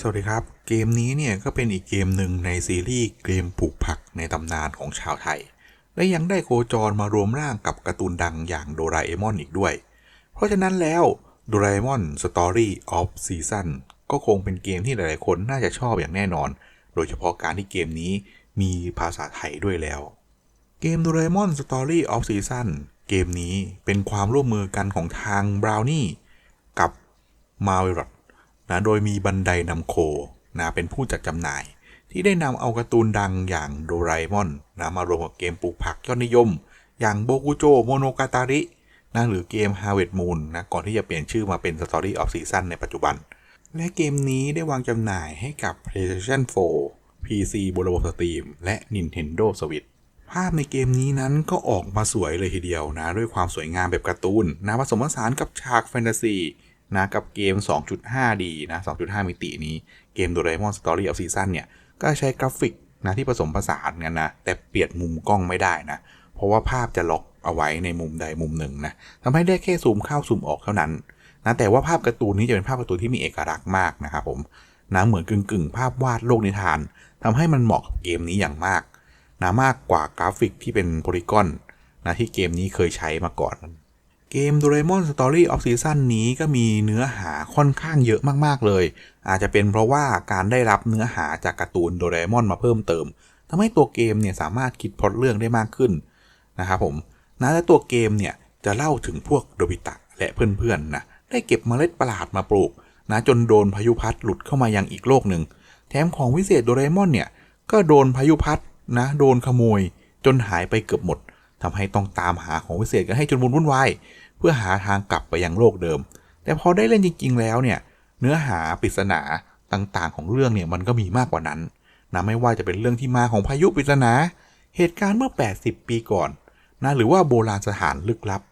สวัสดีครับ เกมนี้เนี่ยก็เป็นอีกเกมหนึ่งในซีรีส์เกมปลูกผักในตำนานของชาวไทย และยังได้โคจรมารวมร่างกับการ์ตูนดังอย่างโดราเอมอนอีกด้วย เพราะฉะนั้นแล้วโดราเอมอน Story of Season ก็คงเป็นเกมที่หลายๆคนน่าจะชอบอย่างแน่นอน โดยเฉพาะการที่เกมนี้มีภาษาไทยด้วยแล้ว เกม Doraemon Story of Season เกมนี้เป็นความร่วมมือกันของทาง Brownie กับ Marvel นะโดยมีบันไดนำโคนะเป็นผู้จัดจำหน่าย ที่ได้นำเอาการ์ตูนดังอย่างโดราเอมอนนะมารวมกับเกมปลูกผักยอดนิยม อย่างโบกุโจโมโนกาตารินะหรือเกม Harvest Moon นะก่อนที่จะเปลี่ยนชื่อมาเป็น Story of Season ในปัจจุบัน และเกมนี้ได้วางจำหน่ายให้กับ PlayStation 4 PC บนระบบสตรีมและ Nintendo Switch ภาพในเกมนี้นั้นก็ออกมาสวยเลยทีเดียวนะ ด้วยความสวยงามแบบการ์ตูนนะผสมผสานกับฉากแฟนตาซี นะกับเกม 2.5D นะ 2.5 มิตินี้เกม Doraemon Story of Season เนี่ยก็ใช้กราฟิกนะที่ผสมผสานกันนะ แต่เปลี่ยนมุมกล้องไม่ได้นะ เพราะว่าภาพจะล็อกเอาไว้ในมุมใดมุมหนึ่งนะทำให้ได้แค่ซูมเข้าซูมออกเท่านั้นนะแต่ว่าภาพการ์ตูนนี้จะเป็นภาพการ์ตูนที่มีเอกลักษณ์มากนะครับผมนะเหมือนกึ่งกึ่งๆ ภาพวาดโลกนิทานทำให้มันเหมาะกับเกมนี้อย่างมากนะมากกว่ากราฟิกที่เป็นโพลีกอนนะที่เกมนี้เคยใช้มาก่อน เกม Doraemon Story of Season นี้ก็มีเนื้อหาค่อนข้างเยอะมากๆเลย อาจจะเป็นเพราะว่าการได้รับเนื้อหาจากการ์ตูนโดเอมอนมาเพิ่มเติมทำให้ตัวเกมเนี่ยสามารถคิดพล็อตเรื่องได้มากขึ้นนะครับผมนะและตัวเกมเนี่ยจะเล่าถึงพวกโดบิตะและเพื่อนๆนะได้เก็บเมล็ดประหลาดมาปลูกนะจนโดนพายุพัดหลุดเข้ามายังอีกโลกหนึ่งแถมของวิเศษโดเอมอนเนี่ยก็โดนพายุพัดนะโดนขโมยจนหายไปเกือบหมด ทำให้ต้องตามหาของวิเศษกันให้จนวุ่นวุ่นวายเพื่อหาทางกลับไปยังโลกเดิม แต่พอได้เล่นจริง ๆ แล้วเนี่ยเนื้อหาปริศนาต่างๆ ของเรื่องเนี่ยมันก็มีมากกว่านั้นนะไม่ว่าจะเป็นเรื่องที่มาของพายุปริศนา เหตุการณ์เมื่อ 80 ปีก่อนนะหรือว่าโบราณสถานลึกลับ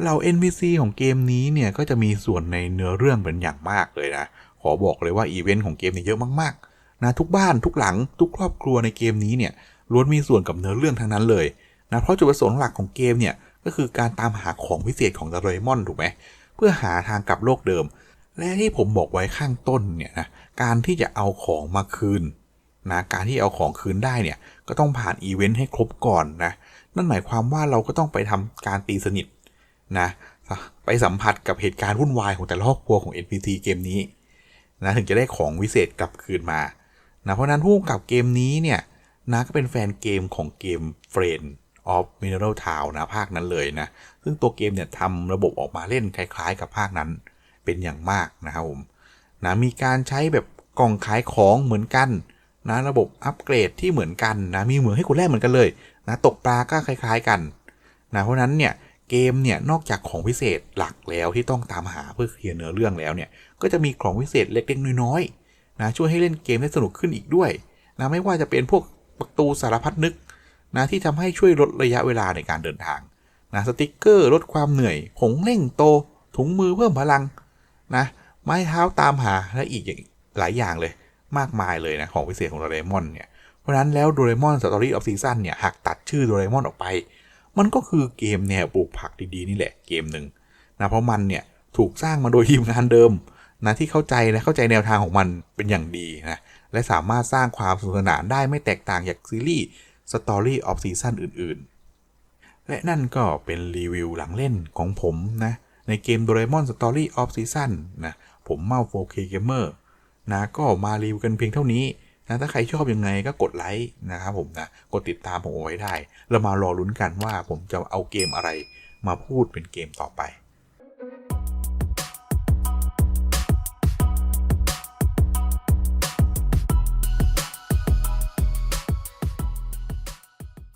เหล่า NPC ของเกมนี้เนี่ยก็จะมีส่วนในเนื้อเรื่องเป็นอย่างมากเลยนะขอบอกเลยว่าอีเวนต์ของเกมเนี่ยเยอะมากๆนะทุกบ้านทุกหลังทุกครอบครัวในเกมนี้เนี่ยล้วนมีส่วนกับเนื้อเรื่องทั้งนั้นเลย นะเพราะจุดประสงค์หลักของเกมเนี่ยก็คือการตามหาของพิเศษของดราเอมอนถูกไหมเพื่อหาทางกลับโลกเดิม และที่ผมบอกไว้ข้างต้นเนี่ยนะการที่จะเอาของมาคืนนะการที่เอาของคืนได้เนี่ยก็ต้องผ่านอีเวนต์ให้ครบก่อนนะนั่นหมายความว่าเราก็ต้องไปทำการตีสนิทนะไปสัมผัสกับเหตุการณ์วุ่นวายของแต่ละครอบครัวของ NPC เกมนี้นะถึงจะได้ของวิเศษกลับคืนมานะเพราะนั้นผู้กำกับเกมนี้เนี่ยนะก็เป็นแฟนเกมของเกม Friend of Mineral Town นะภาคนั้นเลยนะ ซึ่งตัวเกมเนี่ยทำระบบออกมาเล่นคล้ายๆ กับภาคนั้นเป็นอย่างมากนะครับผมนะมีการใช้แบบกล่องขายของเหมือนกันนะระบบอัปเกรดที่เหมือนกันนะมีเหมือนให้คุณแลกเหมือนกันเลยนะตกปลาก็คล้าย ๆกันนะเพราะนั้นเนี่ยเกมเนี่ยนอกจากของพิเศษหลักแล้วที่ต้องตามหาเพื่อเคลียร์เนื้อเรื่องแล้วเนี่ยก็จะมีของพิเศษเล็กๆน้อยๆนะช่วยให้เล่นเกมได้สนุกขึ้นอีกด้วยนะไม่ว่าจะเป็นพวกประตูสารพัดนึก นะที่ทำให้ช่วยลดระยะเวลาในการเดินทางนะสติกเกอร์ลดความเหนื่อย ผงเร่งโต ถุงมือเพิ่มพลังนะไม้เท้าตามหาและอีกหลายอย่างเลย มากมายเลยนะของพิเศษของโดเรมอนเนี่ยเพราะฉะนั้นแล้วโดเรมอนสตอรี่ออฟซีซั่นเนี่ยหากตัดชื่อโดเรมอนออกไป มันก็คือเกมแนวปลูกผักดีๆนี่แหละเกมหนึ่งนะเพราะมันเนี่ยถูกสร้างมาโดยทีมงานเดิมนะที่เข้าใจและเข้าใจแนวทางของมันเป็นอย่างดีนะและสามารถสร้างความสนุกสนานได้ไม่แตกต่างจากซีรีส์ Story of Season อื่นๆ และนั่นก็เป็นรีวิวหลังเล่นของผมนะ ในเกม Doraemon Story of Season นะ ผมเมา 4K Gamer นะก็มารีวิวกันเพียงเท่านี้นะถ้าใครชอบยังไงก็กดไลค์นะครับผมนะ กดติดตามผมเอาไว้ได้ แล้วมารอลุ้นกันว่าผมจะเอาเกมอะไรมาพูดเป็นเกมต่อไป